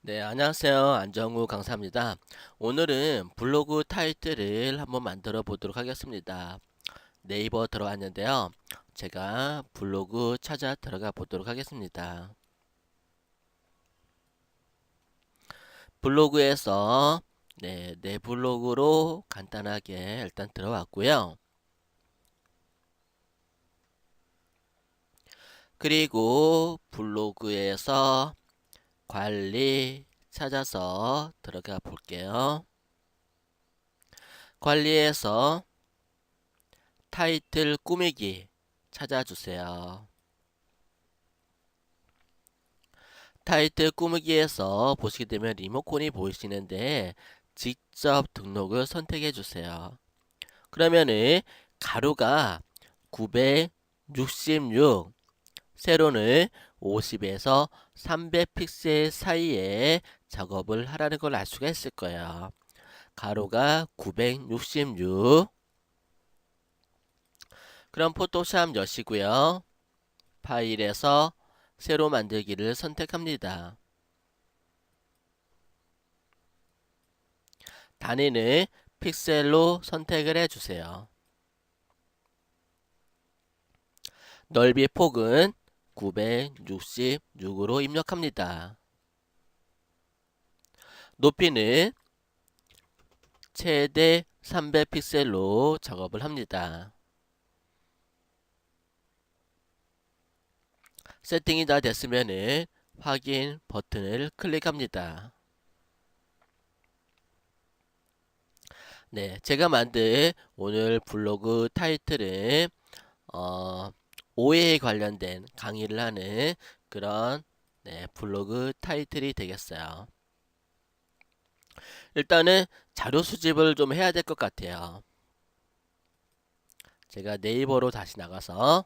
네, 안녕하세요. 안정우 강사입니다. 오늘은 블로그 타이틀을 한번 만들어 보도록 하겠습니다. 네이버 들어왔는데요. 제가 블로그 찾아 들어가 보도록 하겠습니다. 블로그에서 네, 내 블로그로 간단하게 일단 들어왔고요. 그리고 블로그에서 관리 찾아서 들어가 볼게요. 관리에서 타이틀 꾸미기 찾아주세요. 타이틀 꾸미기에서 보시게 되면 리모컨이 보이시는데 직접 등록을 선택해 주세요. 그러면은 가로가 966 세로는 50에서 300 픽셀 사이에 작업을 하라는 걸 알 수가 있을 거예요. 가로가 966 그럼 포토샵 여시고요. 파일에서 세로 만들기를 선택합니다. 단위는 픽셀로 선택을 해주세요. 넓이 폭은 966으로 입력합니다. 높이는 최대 300픽셀로 작업을 합니다. 세팅이 다 됐으면 확인 버튼을 클릭합니다. 네, 제가 만든 오늘 블로그 타이틀은 어, 오해에 관련된 강의를 하는 그런 네, 블로그 타이틀이 되겠어요. 일단은 자료 수집을 좀 해야 될 것 같아요. 제가 네이버로 다시 나가서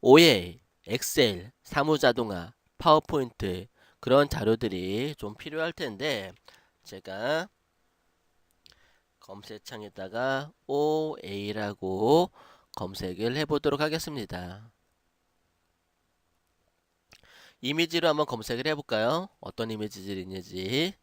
오해, 엑셀, 사무자동화, 파워포인트 그런 자료들이 좀 필요할 텐데 제가 검색창에다가 OA라고 검색을 해보도록 하겠습니다. 이미지로 한번 검색을 해볼까요? 어떤 이미지들이 있는지.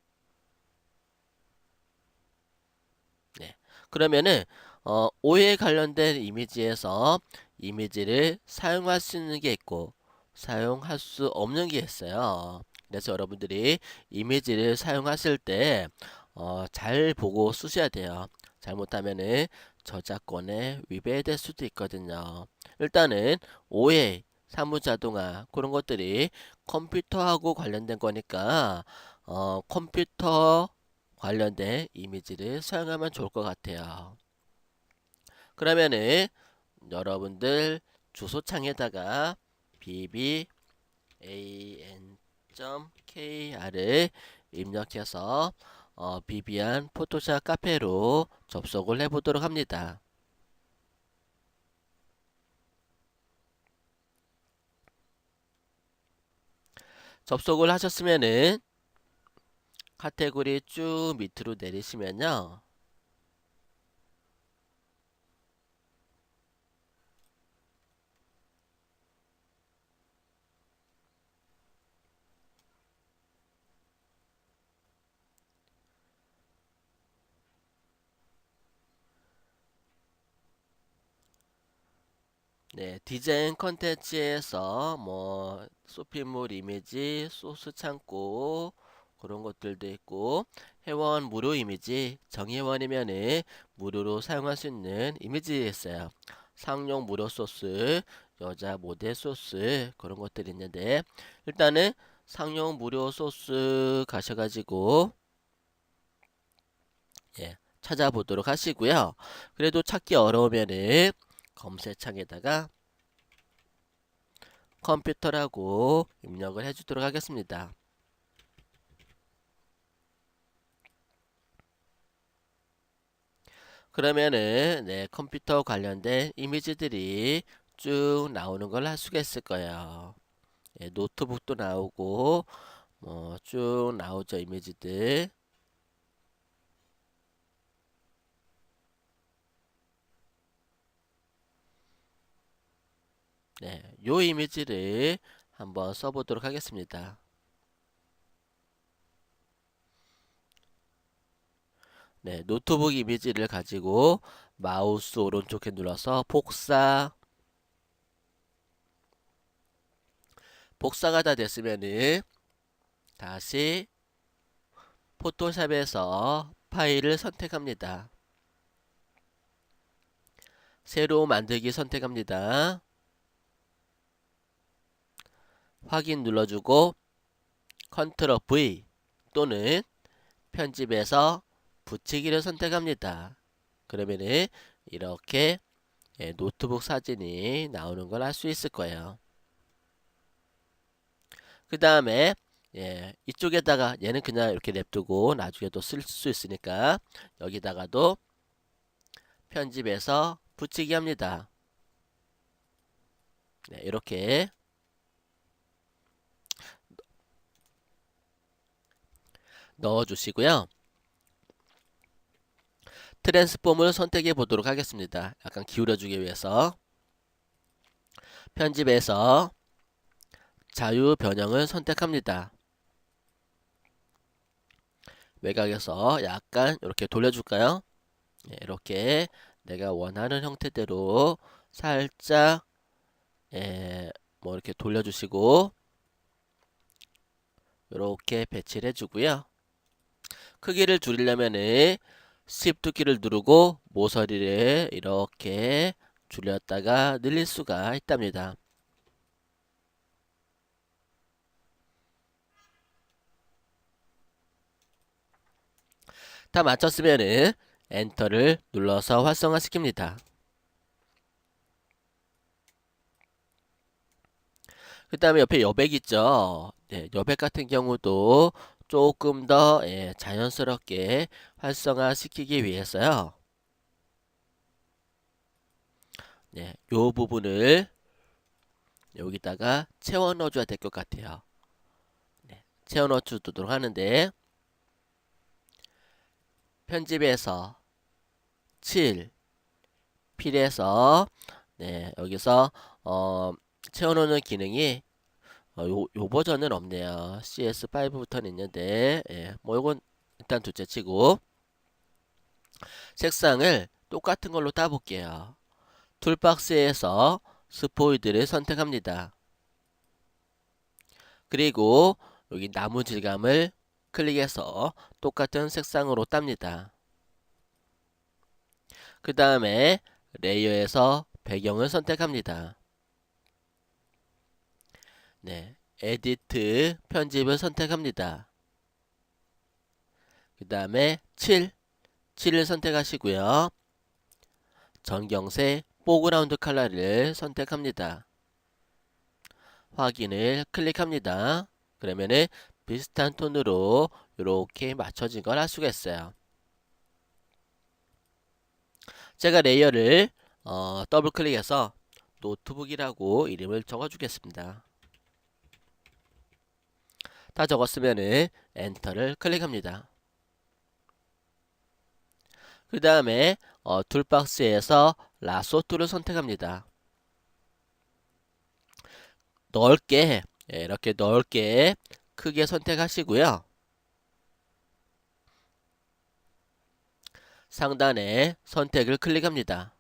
네. 그러면은 어, 오해에 관련된 이미지에서 이미지를 사용할 수 있는 게 있고 사용할 수 없는 게 있어요. 그래서 여러분들이 이미지를 사용하실 때 어, 잘 보고 쓰셔야 돼요. 잘못하면은 저작권에 위배될 수도 있거든요. 일단은 오해, 사무자동화 그런 것들이 컴퓨터하고 관련된 거니까 어, 컴퓨터 관련된 이미지를 사용하면 좋을 것 같아요. 그러면은 여러분들 주소창에다가 bban.kr을 입력해서 어, 비비안 포토샵 카페로 접속을 해보도록 합니다. 접속을 하셨으면은 카테고리 쭉 밑으로 내리시면요. 네, 디자인 컨텐츠에서 뭐 쇼핑몰 이미지, 소스 창고 그런 것들도 있고 회원 무료 이미지 정회원이면은 무료로 사용할 수 있는 이미지 있어요. 상용 무료 소스, 여자 모델 소스 그런 것들이 있는데 일단은 상용 무료 소스 가셔가지고 예, 찾아보도록 하시고요. 그래도 찾기 어려우면은 검색창에다가 컴퓨터라고 입력을 해주도록 하겠습니다. 그러면은 네, 컴퓨터 관련된 이미지들이 쭉 나오는 걸 할 수가 있을 거예요. 예, 노트북도 나오고 뭐 쭉 나오죠 이미지들. 네, 요 이미지를 한번 써보도록 하겠습니다. 네, 노트북 이미지를 가지고 마우스 오른쪽에 눌러서 복사 복사가 다 됐으면은 다시 포토샵에서 파일을 선택합니다. 새로 만들기 선택합니다. 확인 눌러주고 컨트롤 V 또는 편집에서 붙이기를 선택합니다. 그러면은 이렇게 예, 노트북 사진이 나오는 걸 알 수 있을 거예요. 그 다음에 예, 이쪽에다가 얘는 그냥 이렇게 냅두고 나중에 또 쓸 수 있으니까 여기다가도 편집해서 붙이기 합니다. 네, 이렇게 넣어주시고요. 트랜스폼을 선택해 보도록 하겠습니다. 약간 기울여주기 위해서 편집에서 자유 변형을 선택합니다. 외곽에서 약간 이렇게 돌려줄까요? 네, 이렇게 내가 원하는 형태대로 살짝 예, 뭐 이렇게 돌려주시고 이렇게 배치를 해주고요. 크기를 줄이려면은 Shift 키를 누르고 모서리를 이렇게 줄였다가 늘릴 수가 있답니다. 다 마쳤으면은 엔터를 눌러서 활성화 시킵니다. 그 다음에 옆에 여백 있죠. 네, 여백 같은 경우도 조금 더 예, 자연스럽게 활성화 시키기 위해서요. 네, 요 부분을 여기다가 채워 넣어줘야 될 것 같아요. 네, 채워 넣어주도록 하는데 편집에서 7 필에서 네, 여기서 어, 채워놓는 기능이 어, 요, 요 버전은 없네요. CS5부터는 있는데 예, 뭐 요건 일단 둘째 치고 색상을 똑같은 걸로 따볼게요. 툴박스에서 스포이드를 선택합니다. 그리고 여기 나무 질감을 클릭해서 똑같은 색상으로 땁니다. 그 다음에 레이어에서 배경을 선택합니다. 네, 에디트 편집을 선택합니다. 그 다음에 7, 7을 선택하시고요. 전경색 포그라운드 컬러를 선택합니다. 확인을 클릭합니다. 그러면은 비슷한 톤으로 이렇게 맞춰진 걸할 수가 있어요. 제가 레이어를 어, 더블 클릭해서 노트북이라고 이름을 적어 주겠습니다. 다 적었으면은 엔터를 클릭합니다. 그 다음에 어, 툴박스에서 라소 툴을 선택합니다. 넓게 예, 이렇게 넓게 크게 선택하시고요. 상단에 선택을 클릭합니다.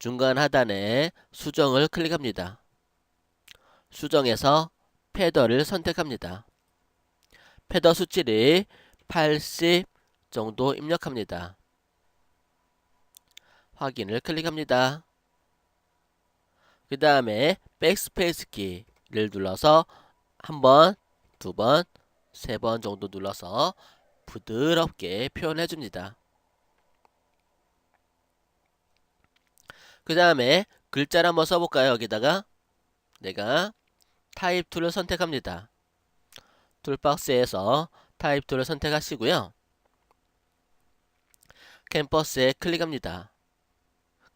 중간 하단에 수정을 클릭합니다. 수정에서 패더를 선택합니다. 패더 수치를 80 정도 입력합니다. 확인을 클릭합니다. 그 다음에 백스페이스 키를 눌러서 한 번, 두 번, 세 번 정도 눌러서 부드럽게 표현해 줍니다. 그 다음에 글자를 한번 써볼까요? 여기다가 내가 타입 툴을 선택합니다. 툴박스에서 타입 툴을 선택하시고요. 캠퍼스에 클릭합니다.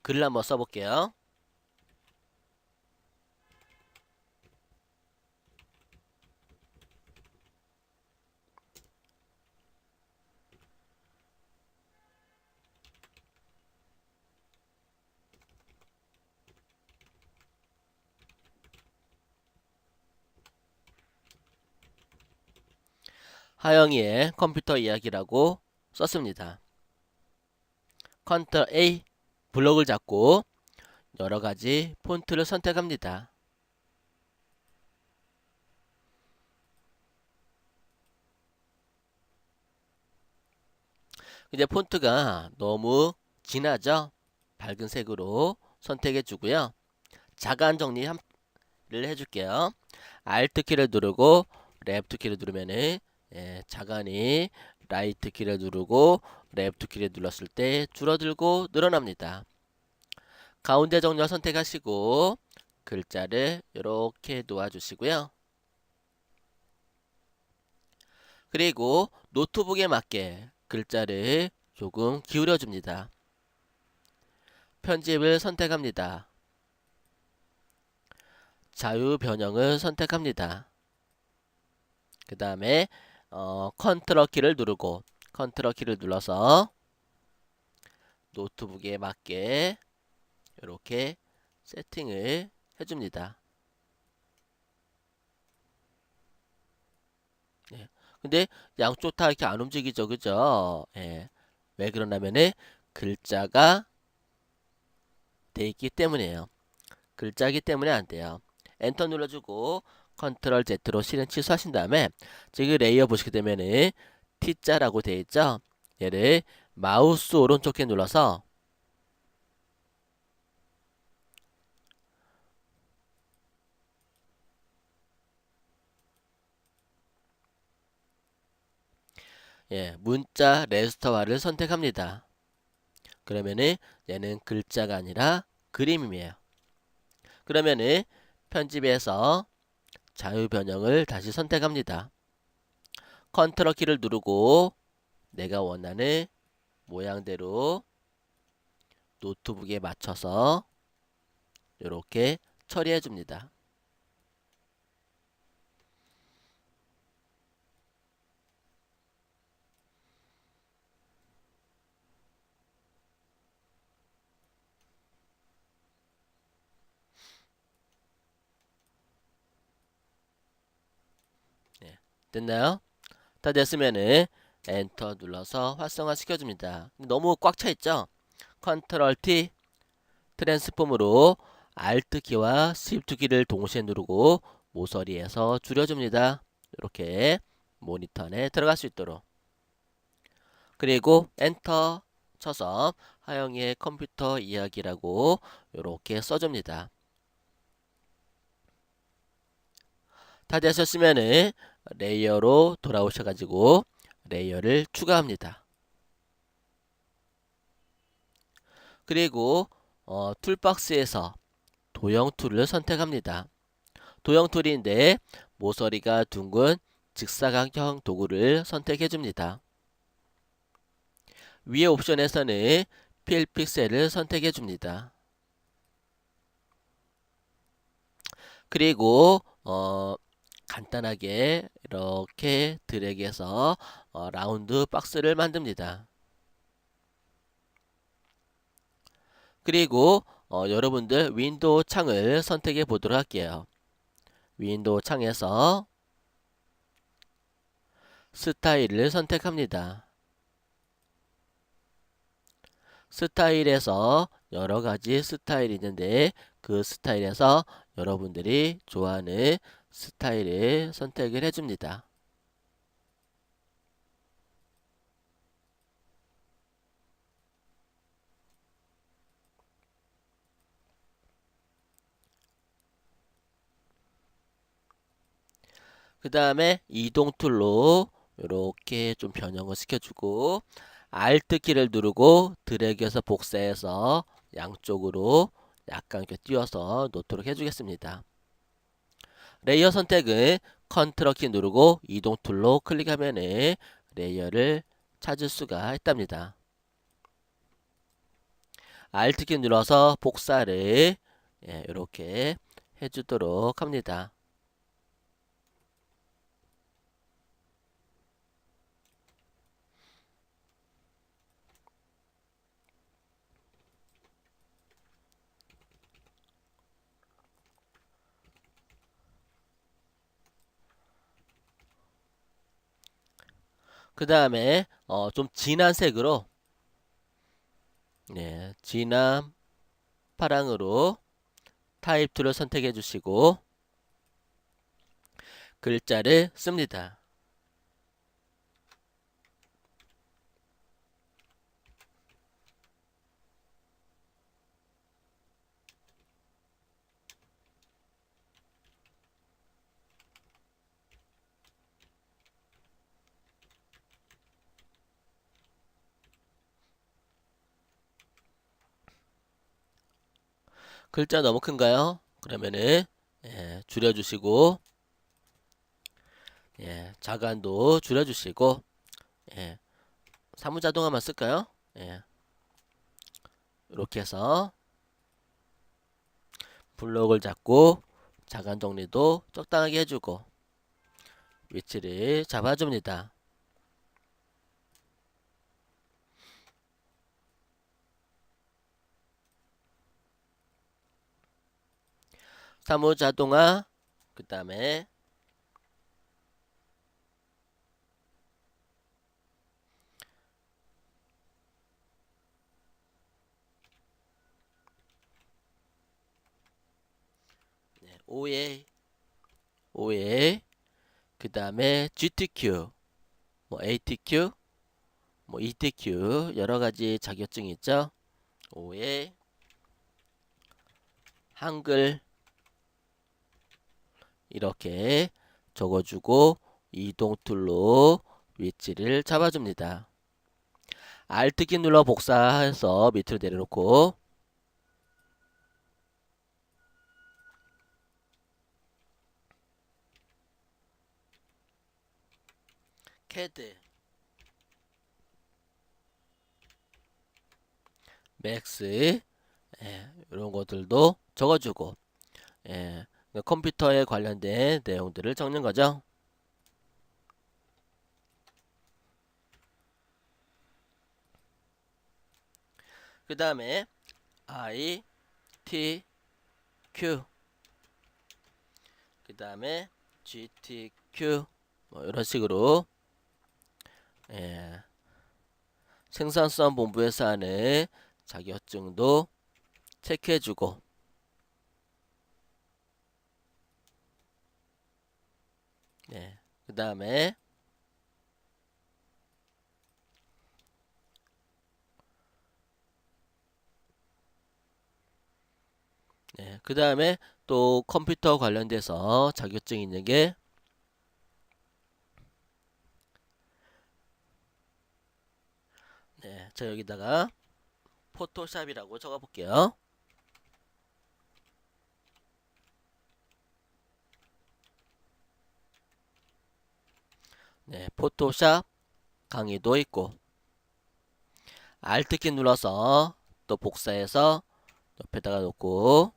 글을 한번 써볼게요. 하영이의 컴퓨터 이야기라고 썼습니다. 컨트롤 A 블록을 잡고 여러 가지 폰트를 선택합니다. 이제 폰트가 너무 진하죠? 밝은 색으로 선택해 주고요. 자간 정리를 해줄게요. Alt 키를 누르고 Left 키를 누르면은 예, 자간이 라이트 키를 누르고 레프트 키를 눌렀을 때 줄어들고 늘어납니다. 가운데 정렬 선택하시고 글자를 이렇게 놓아주시고요. 그리고 노트북에 맞게 글자를 조금 기울여 줍니다. 편집을 선택합니다. 자유 변형을 선택합니다. 그 다음에 어, 컨트롤 키를 누르고 컨트롤 키를 눌러서 노트북에 맞게 이렇게 세팅을 해줍니다. 네. 근데 양쪽 다 이렇게 안 움직이죠, 그죠? 예. 왜 그러냐면은 글자가 돼 있기 때문이에요. 글자기 때문에 안 돼요. 엔터 눌러주고 컨트롤 Z로 실행 취소하신 다음에 지금 레이어 보시게 되면은 T자라고 되어 있죠. 얘를 마우스 오른쪽에 눌러서 예, 문자 레스터화를 선택합니다. 그러면은 얘는 글자가 아니라 그림이에요. 그러면은 편집에서 자유 변형을 다시 선택합니다. 컨트롤 키를 누르고 내가 원하는 모양대로 노트북에 맞춰서 이렇게 처리해 줍니다. 네, 됐나요? 다 됐으면은 엔터 눌러서 활성화 시켜줍니다. 너무 꽉 차 있죠? 컨트롤 T 트랜스폼으로 Alt 키와 Shift 키를 동시에 누르고 모서리에서 줄여줍니다. 이렇게 모니터 안에 들어갈 수 있도록 그리고 엔터 쳐서 하영이의 컴퓨터 이야기라고 이렇게 써줍니다. 다 되셨으면은 레이어로 돌아오셔가지고 레이어를 추가합니다. 그리고 어, 툴박스에서 도형 툴을 선택합니다. 도형 툴인데 모서리가 둥근 직사각형 도구를 선택해 줍니다. 위에 옵션에서는 필 픽셀을 선택해 줍니다. 그리고 어, 간단하게 이렇게 드래그해서 어, 라운드 박스를 만듭니다. 그리고 어, 여러분들 윈도우 창을 선택해 보도록 할게요. 윈도우 창에서 스타일을 선택합니다. 스타일에서 여러 가지 스타일이 있는데 그 스타일에서 여러분들이 좋아하는 스타일을 선택을 해줍니다. 그 다음에 이동 툴로 이렇게 좀 변형을 시켜주고 Alt 키를 누르고 드래그해서 복사해서 양쪽으로 약간 이렇게 띄워서 놓도록 해주겠습니다. 레이어 선택은 컨트롤 키 누르고 이동 툴로 클릭하면은 레이어를 찾을 수가 있답니다. Alt 키 눌러서 복사를 예, 이렇게 해주도록 합니다. 그 다음에 어, 좀 진한 색으로 네, 진한 파랑으로 타입 툴을 선택해 주시고 글자를 씁니다. 글자 너무 큰가요? 그러면은 예, 줄여주시고 예, 자간도 줄여주시고 예, 사무자동화만 쓸까요? 예, 이렇게 해서 블록을 잡고 자간 정리도 적당하게 해주고 위치를 잡아줍니다. 사무자동화 그 다음에 네, OA OA 그 다음에 GTQ 뭐 ATQ 뭐 ETQ 여러 가지 자격증이 있죠. OA 한글 이렇게 적어주고 이동 툴로 위치를 잡아줍니다. Alt키 눌러 복사해서 밑으로 내려놓고 캐드 맥스 예, 이런 것들도 적어주고 예, 컴퓨터에 관련된 내용들을 적는 거죠. 그 다음에 I, T, Q. 그 다음에 G, T, Q. 뭐 이런 식으로. 예, 생산성 본부에서 하는 자격증도 체크해주고 네, 그 다음에 네, 그 다음에 또 컴퓨터 관련돼서 자격증 있는 게 네, 저 여기다가 포토샵이라고 적어 볼게요. 네, 포토샵 강의도 있고 Alt키 눌러서 또 복사해서 옆에다가 놓고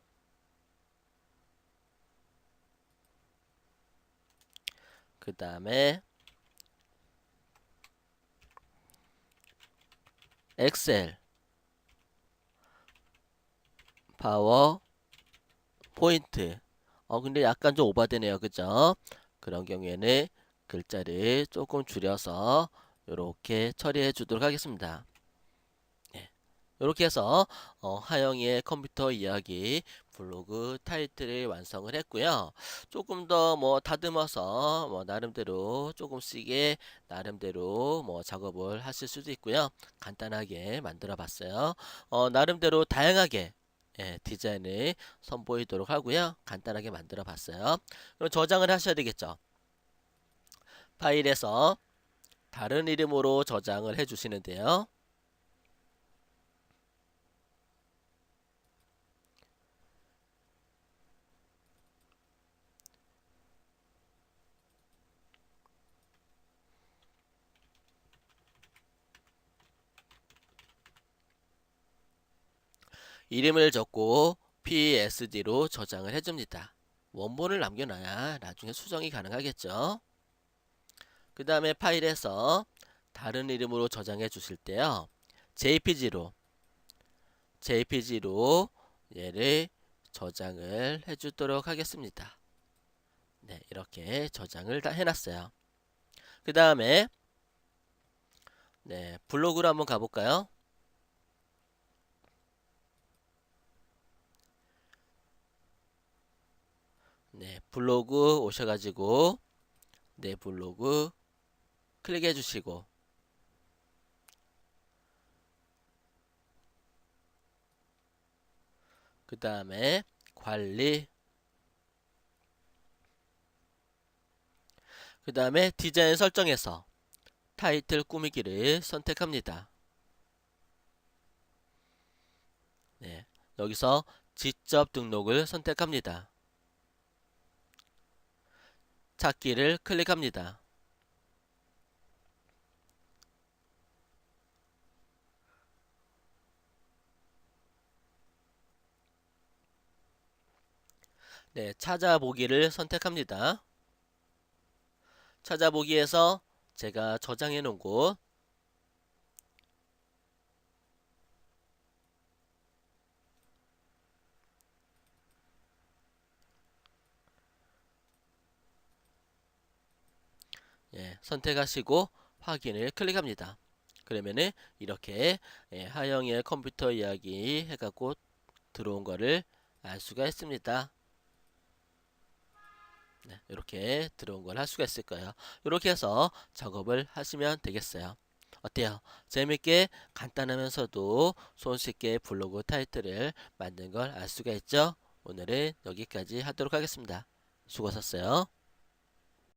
그 다음에 엑셀 파워 포인트. 어 근데 약간 좀 오버되네요. 그죠 그런 경우에는 글자를 조금 줄여서 이렇게 처리해 주도록 하겠습니다. 네. 이렇게 해서 어, 하영이의 컴퓨터 이야기 블로그 타이틀을 완성을 했고요. 조금 더 뭐 다듬어서 뭐 나름대로 조금씩의 나름대로 뭐 작업을 하실 수도 있고요. 간단하게 만들어 봤어요. 어, 나름대로 다양하게 예, 디자인을 선보이도록 하고요. 간단하게 만들어 봤어요. 그럼 저장을 하셔야 되겠죠. 파일에서 다른 이름으로 저장을 해 주시는데요. 이름을 적고 PSD로 저장을 해줍니다. 원본을 남겨놔야 나중에 수정이 가능하겠죠. 그 다음에 파일에서 다른 이름으로 저장해 주실 때요. JPG로 JPG로 얘를 저장을 해 주도록 하겠습니다. 네, 이렇게 저장을 다 해놨어요. 그 다음에 네, 블로그로 한번 가볼까요? 네, 블로그 오셔가지고 네, 블로그 클릭해 주시고 그 다음에 관리 그 다음에 디자인 설정에서 타이틀 꾸미기를 선택합니다. 네, 여기서 직접 등록을 선택합니다. 찾기를 클릭합니다. 네, 찾아보기를 선택합니다. 찾아보기에서 제가 저장해 놓은 곳 예, 선택하시고 확인을 클릭합니다. 그러면은 이렇게 예, 하영의 컴퓨터 이야기 해갖고 들어온 거를 알 수가 있습니다. 네, 이렇게 들어온 걸 할 수가 있을 거예요. 이렇게 해서 작업을 하시면 되겠어요. 어때요? 재밌게 간단하면서도 손쉽게 블로그 타이틀을 만든 걸 알 수가 있죠? 오늘은 여기까지 하도록 하겠습니다. 수고하셨어요.